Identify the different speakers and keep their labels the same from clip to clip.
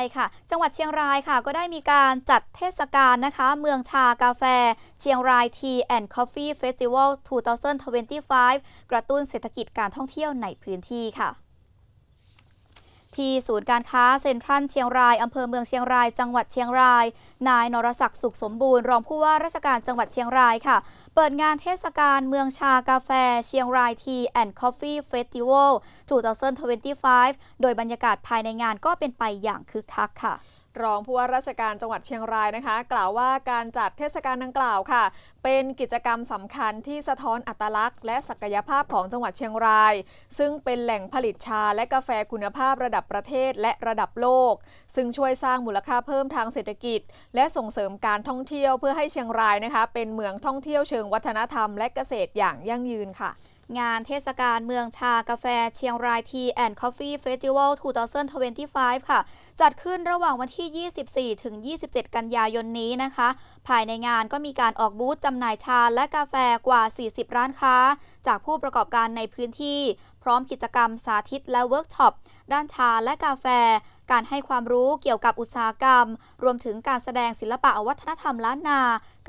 Speaker 1: ใช่ค่ะ จังหวัดเชียงรายค่ะ ก็ได้มีการจัดเทศกาลนะคะ เมืองชากาแฟ เชียงราย Tea and Coffee Festival 2025 กระตุ้นเศรษฐกิจการท่องเที่ยวในพื้นที่ค่ะ ที่ศูนย์การค้าเซ็นทรัลเชียงราย อำเภอเมืองเชียงราย จังหวัดเชียงราย นายนรศักดิ์สุขสมบูรณ์ รองผู้ว่าราชการจังหวัดเชียงรายค่ะ เปิดงานเทศกาลเมืองชากาแฟ เชียงรายทีแอนด์คอฟฟี่เฟสติวัล2025 โดยบรรยากาศภายในงานก็เป็นไปอย่างคึกคักค่ะ
Speaker 2: รองผู้ว่าราชการจังหวัดเชียงรายนะคะ กล่าวว่าการจัดเทศกาลดังกล่าวค่ะ เป็นกิจกรรมสำคัญที่สะท้อนอัตลักษณ์ และศักยภาพของจังหวัดเชียงราย ซึ่งเป็นแหล่งผลิตชาและกาแฟคุณภาพระดับประเทศและระดับโลก ซึ่งช่วยสร้างมูลค่าเพิ่มทางเศรษฐกิจ และส่งเสริมการท่องเที่ยวเพื่อให้เชียงรายนะคะ เป็นเมืองท่องเที่ยวเชิงวัฒนธรรม และเกษตรอย่างยั่งยืนค่ะ
Speaker 1: งานเทศกาลเมืองชากาแฟเชียงราย Tea and Coffee Festival 2025 ค่ะ จัดขึ้นระหว่างวันที่ 24 ถึง 27 กันยายนนี้นะคะ ภายในงานก็มีการออกบูธจำหน่ายชาและกาแฟกว่า 40 ร้านค้า จากผู้ประกอบการในพื้นที่ พร้อมกิจกรรมสาธิตและเวิร์กช็อปด้านชาและกาแฟ การให้ความรู้เกี่ยวกับอุตสาหกรรม รวมถึงการแสดงศิลปะวัฒนธรรมล้านนา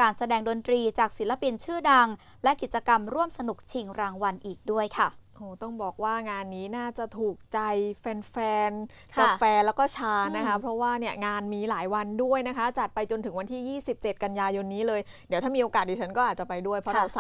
Speaker 1: การแสดงดนตรีจากศิลปินชื่อดัง และกิจกรรมร่วมสนุกชิงรางวัลอีกด้วยค่ะ
Speaker 2: โอ้ต้องบอกว่างานนี้น่าจะถูกใจแฟนๆ
Speaker 1: ค่ะ
Speaker 2: กาแฟแล้วก็ชานะคะ
Speaker 1: อืม
Speaker 2: เพราะว่าเนี่ยงานมีหลายวันด้วยนะคะ จัดไปจนถึงวันที่ 27 กันยายนนี้เลย เดี๋ยวถ้ามีโอกาสดิฉันก็อาจจะไปด้วยเพราะ
Speaker 1: ค่ะ
Speaker 2: เราสาย